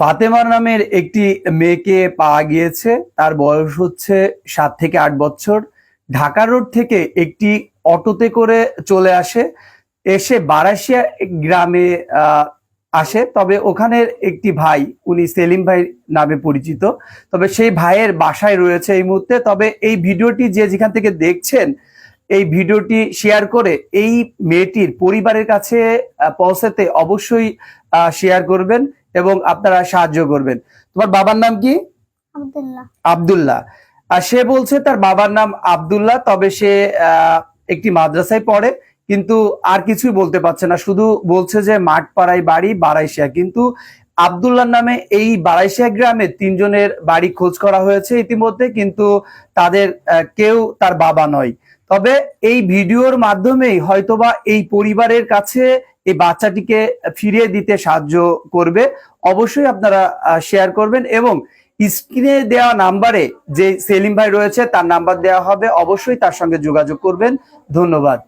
ফাতেমার নামের একটি মেয়েকে পাওয়া গিয়েছে। তার বয়স হচ্ছে সাত থেকে আট বছর। ঢাকা রোড থেকে একটি অটোতে করে চলে আসে। এসে বারাসিয়া গ্রামে আসে। তবে ওখানের একটি ভাই, উনি সেলিম ভাই নামে পরিচিত। তবে সেই ভাইয়ের বাসায় রয়েছে এই মুহূর্তে। তবে এই ভিডিওটি যে যেখান থেকে দেখছেন, এই ভিডিওটি শেয়ার করে এই মেয়েটির পরিবারের কাছে পৌঁছাতে অবশ্যই শেয়ার করবেন। এবং আপনারা সাহায্য করবেন। তোমার বাবার নাম কি? আব্দুল্লাহ। আব্দুল্লাহ। আর সে বলছে তার বাবার নাম আবদুল্লাহ তবে সে আহ, একটি মাদ্রাসায় পড়ে কিন্তু আর কিছুই বলতে পারছে না। শুধু বলছে যে মাঠ মাঠপাড়ায় বাড়ি বাড়াইশিয়া কিন্তু আব্দুল্লাহ নামে এই বারাইশিয়া গ্রামে তিনজনের বাড়ি খোঁজ করা হয়েছে ইতিমধ্যে, কিন্তু তাদের কেউ তার বাবা নয়। তবে এই ভিডিওর মাধ্যমেই হয়তোবা এই পরিবারের কাছে এই বাচ্চাটিকে ফিরিয়ে দিতে সাহায্য করবে। অবশ্যই আপনারা শেয়ার করবেন এবং স্ক্রিনে দেওয়া নাম্বারে যে সেলিম ভাই রয়েছে, তার নাম্বার দেওয়া হবে। অবশ্যই তার সঙ্গে যোগাযোগ করবেন। ধন্যবাদ।